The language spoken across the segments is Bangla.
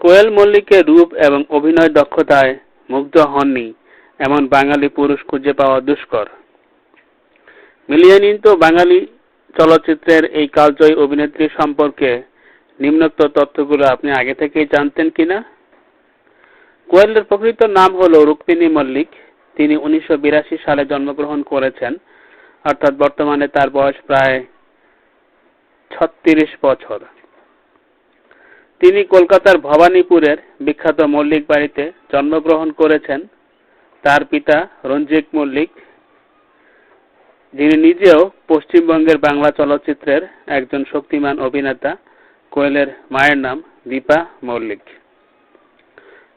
কোয়েল মল্লিকের রূপ এবং অভিনয় দক্ষতায় মুগ্ধ হননি, এমন বাঙালি পুরুষ খুঁজে পাওয়া দুষ্কর। মিলিয়ে তো বাঙালি চলচ্চিত্রের এই কালজয়ী অভিনেত্রী সম্পর্কে নিম্নোক্ত তথ্যগুলো আপনি আগে থেকেই জানতেন কিনা? কোয়েলের প্রকৃত নাম হল রুক্মিণী মল্লিক। তিনি উনিশশো বিরাশি সালে জন্মগ্রহণ করেছেন, অর্থাৎ বর্তমানে তার বয়স প্রায় ছত্রিশ বছর। তিনি কলকাতার ভবানীপুরের বিখ্যাত মল্লিক বাড়িতে জন্মগ্রহণ করেছেন। তার পিতা রঞ্জিত মল্লিক, যিনি নিজেও পশ্চিমবঙ্গের বাংলা চলচ্চিত্রের একজন শক্তিমান অভিনেতা। কোয়েলের মায়ের নাম দীপা মল্লিক।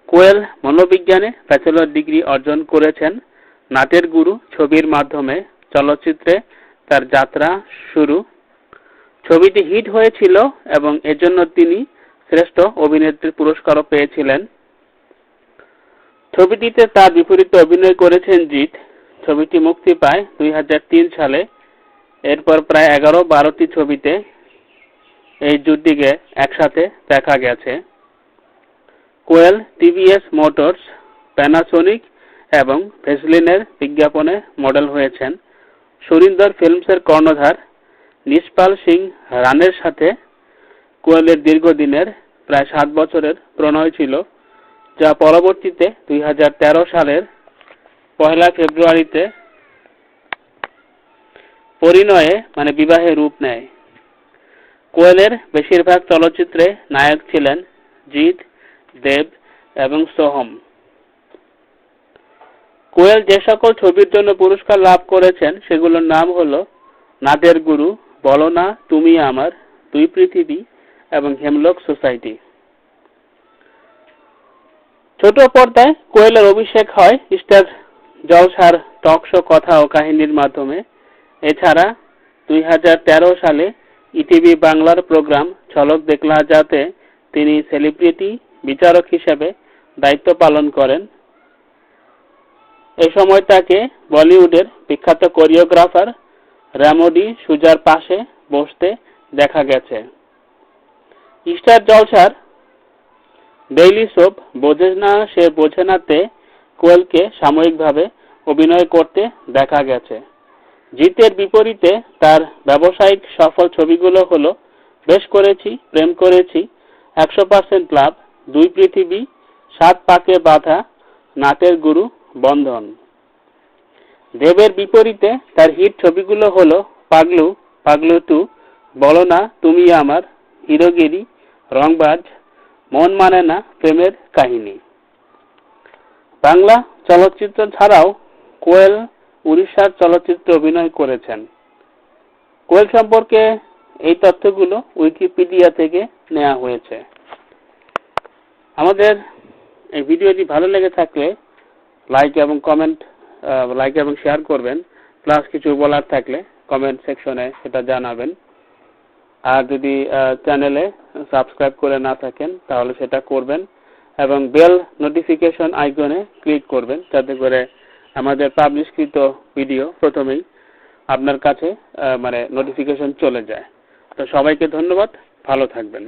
কোয়েল মনোবিজ্ঞানে ব্যাচেলর ডিগ্রি অর্জন করেছেন। নাটের গুরু ছবির মাধ্যমে চলচ্চিত্রে তার যাত্রা শুরু। ছবিটি হিট হয়েছিল এবং এজন্য তিনি শ্রেষ্ঠ অভিনেত্রীর পুরস্কারও পেয়েছিলেন। ছবিটিতে তার বিপরীতে অভিনয় করেছেন জিৎ। ছবিটি মুক্তি পায় দুই হাজার তিন সালে। এরপর প্রায় এগারো বারোটি ছবিতে এই জুটিকে একসাথে দেখা গেছে। কোয়েল, টিভিএস মোটরস প্যানাসোনিক এবং ভেসলিনের বিজ্ঞাপনে মডেল হয়েছেন। সুরিন্দর ফিল্মসের কর্ণধার নিষ্পাল সিং রানের সাথে কোয়েলের দীর্ঘদিনের, প্রায় সাত বছরের প্রণয় ছিল, যা পরবর্তীতে দুই হাজার তেরো সালের পহেলা ফেব্রুয়ারিতে পরিণয়ে মানে বিবাহে রূপ নেয়। কোয়েলের বেশিরভাগ চলচ্চিত্রে নায়ক ছিলেন জিৎ, দেব এবং সোহম। কোয়েল যে সকল ছবির জন্য পুরস্কার লাভ করেছেন, সেগুলোর নাম হল নাটের গুরু, বলো না তুমি আমার দুই পৃথিবী এবং হেমলক সোসাইটি। ছোট পর্দায় কোয়েলের অভিষেক হয় স্টার জলসার টক শো কথা ও কাহিনীর মাধ্যমে। এছাড়া দুই হাজার তেরো সালে ইটিভি বাংলার প্রোগ্রাম ঝলক দেখলা যাতে তিনি সেলিব্রিটি বিচারক হিসেবে দায়িত্ব পালন করেন। এ সময় তাকে বলিউডের বিখ্যাত কোরিওগ্রাফার র্যামোডি সুজার পাশে বসতে দেখা গেছে। স্টার জলসার ডেইলি সোপ বোঝে না, সে বোঝে নাতে কোয়েলকে সাময়িকভাবে অভিনয় করতে দেখা গেছে। জিতের বিপরীতে তার ব্যবসায়িক সফল ছবিগুলো হলো, বেশ করেছি, প্রেম করেছি, একশো পার্সেন্ট লাভ, দুই পৃথিবী, সাত পাকে বাধা নাটের গুরু, বন্ধন। দেবের বিপরীতে তার হিট ছবিগুলো হলো, পাগলু পাগলু টু বলো না তুমি আমার হিরোগিরি রংবাজ, মন মানে না, প্রেমের কাহিনী। বাংলা চলচ্চিত্র ছাড়াও কোয়েল উড়িষ্যার চলচ্চিত্রে অভিনয় করেছেন। কোয়েল সম্পর্কে এই তথ্যগুলো উইকিপিডিয়া থেকে নেওয়া হয়েছে। আমাদের এই ভিডিওটি ভালো লেগে থাকলে লাইক এবং কমেন্ট লাইক এবং শেয়ার করবেন। প্লাস কিছু বলার থাকলে কমেন্ট সেকশনে সেটা জানাবেন। আর যদি চ্যানেলে সাবস্ক্রাইব করে না থাকেন, তাহলে সেটা করবেন এবং বেল নোটিফিকেশন আইকনে ক্লিক করবেন যাতে করে আমাদের পাবলিশকৃত ভিডিও প্রথমেই আপনার কাছে মানে নোটিফিকেশন চলে যায়। তো সবাইকে ধন্যবাদ, ভালো থাকবেন।